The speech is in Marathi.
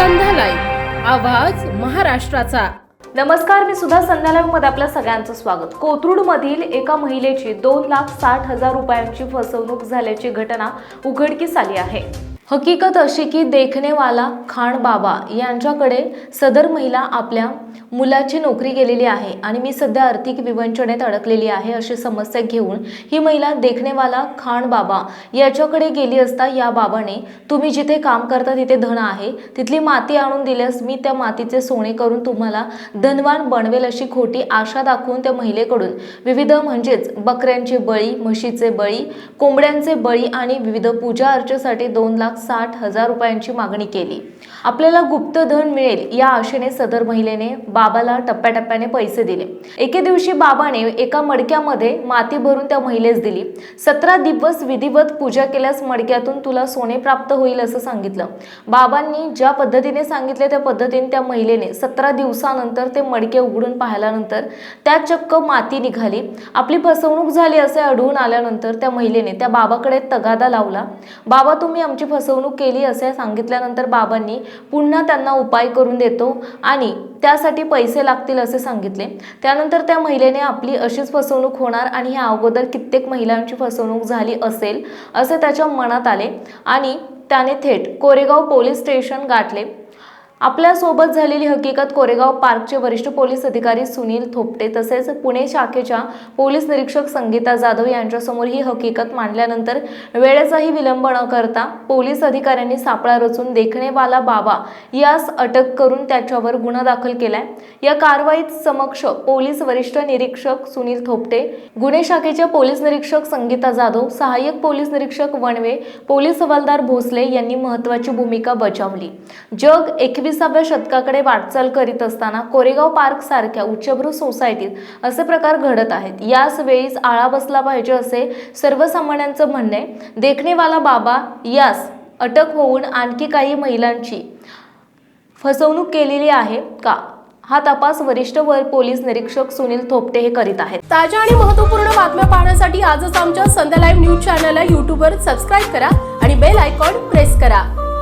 संध्या आवाज महाराष्ट्राचा. नमस्कार मी सुद्धा संध्याला मध्ये आपल्या सगळ्यांचं स्वागत. कोथरूड मधील एका महिलेची दोन लाख साठ हजार रुपयांची फसवणूक झाल्याची घटना उघडकीस आली आहे. हकीकत अशी की देखणेवाला खाण बाबा यांच्याकडे सदर महिला आपल्या मुलाची नोकरी गेलेली आहे आणि मी सध्या आर्थिक विवंचनेत अडकलेली आहे अशी समस्या घेऊन ही महिला देखणेवाला खाण बाबा याच्याकडे गेली असता या बाबाने तुम्ही जिथे काम करता तिथे धन आहे. तिथली माती आणून दिल्यास मी त्या मातीचे सोने करून तुम्हाला धनवान बनवेल अशी खोटी आशा दाखवून त्या महिलेकडून विविध म्हणजेच बकऱ्यांचे बळी म्हशीचे बळी कोंबड्यांचे बळी आणि विविध पूजा अर्चेसाठी दोन लाख साठ हजार रुपयांची मागणी केली. आपल्याला गुप्त धन मिळेल या आशेने सदर महिलेने बाबाला टप्प्याटप्प्याने पैसे दिले. एके दिवशी बाबाने एका मडक्यामध्ये माती भरून त्या महिलेस दिली. सतरा दिवस विधिवत पूजा केल्यास मडक्यातून तुला सोने प्राप्त होईल असं सांगितलं. बाबांनी ज्या पद्धतीने सांगितले त्या पद्धतीने त्या महिलेने सतरा दिवसानंतर ते मडके उघडून पाहिल्यानंतर त्यात चक्क माती निघाली. आपली फसवणूक झाली असे आढळून आल्यानंतर त्या महिलेने त्या बाबाकडे तगादा लावला. बाबा तुम्ही आमची फसवणूक फसवणूक केली असे सांगितल्यानंतर बाबांनी पुन्हा त्यांना उपाय करून देतो आणि त्यासाठी पैसे लागतील असे सांगितले. त्यानंतर त्या महिलेने आपली अशीच फसवणूक होणार आणि ह्या अगोदर कित्येक महिलांची फसवणूक झाली असेल असे त्याच्या मनात आले. आणि त्याने थेट कोरेगाव पोलीस स्टेशन गाठले. आपल्यासोबत झालेली हकीकत कोरेगाव पार्कचे वरिष्ठ पोलीस अधिकारी सुनील थोपटे तसेच पुणे शाखेच्या पोलीस निरीक्षक संगीता जाधव यांच्यासमोर ही हकीकत मांडल्यानंतर वेळेचाही विलंब न करता पोलीस अधिकाऱ्यांनी सापळा रचून देखणेवाला बाबा यास अटक करून त्याच्यावर गुन्हा दाखल केलाय. या कारवाईत समक्ष पोलीस वरिष्ठ निरीक्षक सुनील थोपटे गुन्हे शाखेच्या पोलीस निरीक्षक संगीता जाधव सहाय्यक पोलीस निरीक्षक वणवे पोलीस हवालदार भोसले यांनी महत्वाची भूमिका बजावली. जग एकविसाव्या शतकाकडे वाटचाल करीत असताना कोरेगाव पार्क सारख्या उच्चभ्रू सोसायटीत असे प्रकार घडत आहेत. याच वेळीच आळा बसला पाहिजे असे सर्वसामान्यांचं म्हणणे आहे. देखणेवाला बाबा यास अटक होऊन आणखी काही महिलांची फसवणूक केलेली आहे का? हा तपास वरिष्ठ वर पोलीस निरीक्षक सुनील थोपटे हे करीत आहेत. ताज्या आणि महत्त्वपूर्ण बातम्या पाहण्यासाठी आजच आमच्या संध्या लाईव्ह न्यूज चॅनलला यूट्यूबवर सबस्क्राईब करा आणि बेल आयकॉन प्रेस करा.